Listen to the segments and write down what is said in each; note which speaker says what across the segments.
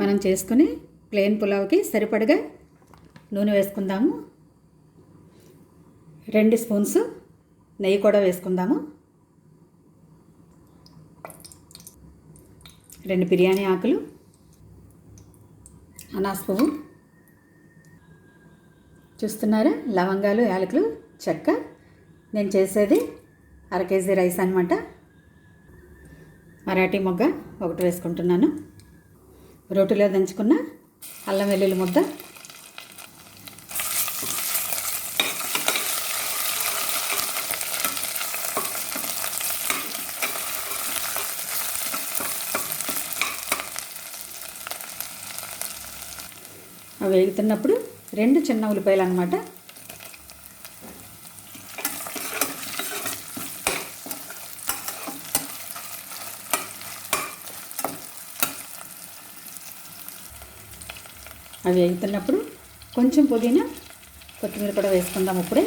Speaker 1: మనం చేసుకుని ప్లెయిన్ పులావ్కి సరిపడగా నూనె వేసుకుందాము. రెండు స్పూన్స్ నెయ్యి కూడా వేసుకుందాము. రెండు బిర్యానీ ఆకులు అనాస్ పువ్వు. చూస్తున్నారా? లవంగాలు యాలకులు చెక్క. నేను చేసేది అర కేజీ రైస్ అనమాట మరాఠీ మొగ్గ ఒకటి వేసుకుంటున్నాను. రోటిలో దంచుకున్న అల్లం వెల్లుల్లి ముద్ద. అవి వేగుతున్నప్పుడు రెండు చిన్న ఉల్లిపాయలు అనమాట అవి వేగుతున్నప్పుడు కొంచెం పుదీనా కొత్తిమీర కూడా వేసుకుందాం ఇప్పుడే.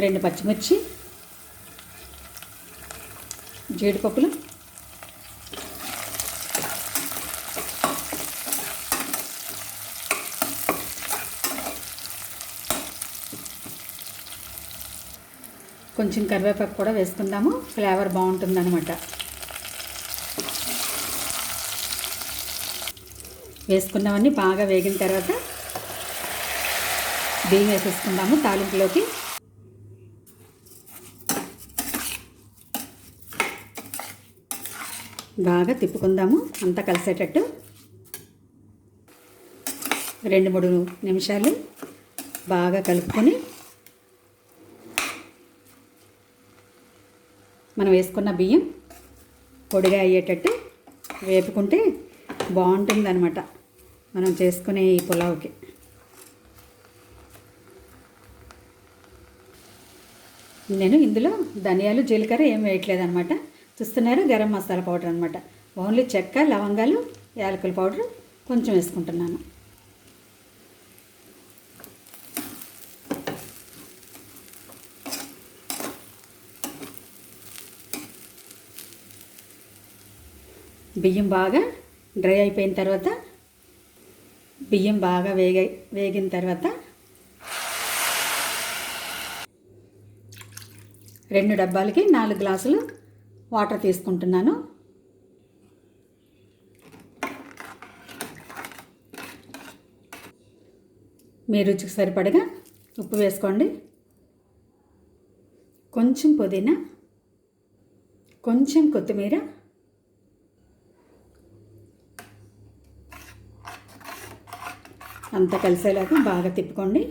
Speaker 1: రెండు పచ్చిమిర్చి జీడిపప్పులు కొంచెం కరివేపాకు కూడా వేసుకుందాము. ఫ్లేవర్ బాగుంటుందన్నమాట. వేసుకున్నవన్నీ బాగా వేగిన తర్వాత బియ్యం వేసేసుకుందాము తాలింపులోకి. బాగా తిప్పుకుందాము. అంతా కలిసేటట్టు. రెండు మూడు నిమిషాలు బాగా కలుపుకొని మనం వేసుకున్న బియ్యం పొడిగా అయ్యేటట్టు వేపుకుంటే బాగుంటుందన్నమాట. మనం చేసుకునే ఈ పులావ్కి. నేను ఇందులో ధనియాలు జీలకర్ర ఏం వేయట్లేదు అనమాట చూస్తున్నారు గరం మసాలా పౌడర్ అనమాట ఓన్లీ చెక్క లవంగాలు యాలకుల పౌడర్ కొంచెం వేసుకుంటున్నాను. బియ్యం బాగా డ్రై అయిపోయిన తర్వాత బియ్యం బాగా వేగ వేగిన తర్వాత రెండు డబ్బాలకి నాలుగు గ్లాసులు వాటర్ తీసుకుంటున్నాను. మీ రుచికి సరిపడగా ఉప్పు వేసుకోండి. కొంచెం పుదీనా కొంచెం కొత్తిమీర అంతా కలిసేలాగా బాగా తిప్పుకోండి.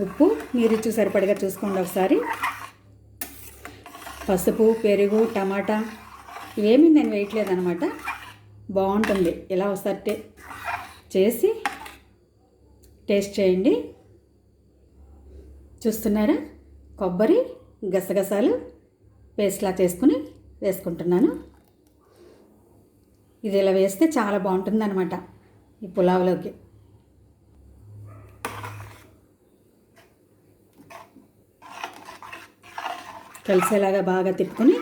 Speaker 1: ఉప్పు మీ రుచికి సరిపడగా చూసుకోండి ఒకసారి. పసుపు పెరుగు టమాటా ఏమీ నేను వేయట్లేదనమాట బాగుంటుంది. ఇలా ఒకసారి చేసి టేస్ట్ చేయండి. చూస్తున్నారా? కొబ్బరి గసగసాలు పేస్ట్లా చేసుకుని వేసుకుంటున్నాను. ఇది ఇలా వేస్తే చాలా బాగుంటుంది అనమాట ఈ పులావ్లోకి. కలిసేలాగా బాగా తిప్పుకొని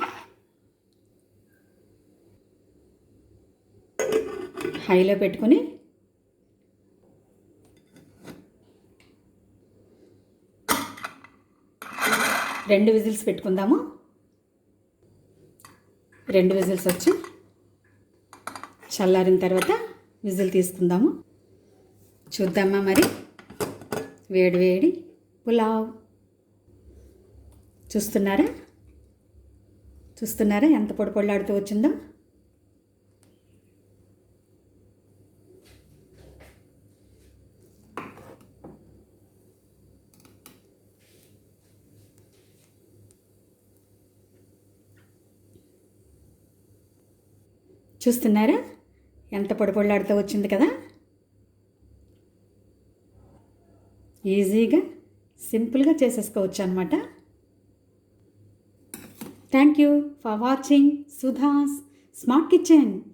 Speaker 1: హైలో పెట్టుకొని రెండు విజిల్స్ పెట్టుకుందాము. రెండు విజిల్స్ వచ్చి చల్లారిన తర్వాత విజిల్ తీసుకుందాము. చూద్దామా మరి? వేడి వేడి. పులావ్. చూస్తున్నారా? చూస్తున్నారా? ఎంత పొడి వచ్చిందో? చూస్తున్నారా? ఎంత పొడి వచ్చింది కదా? ఈజీగా సింపుల్గా చేసేసుకోవచ్చు అనమాట Thank you for watching Sudha's Smart Kitchen.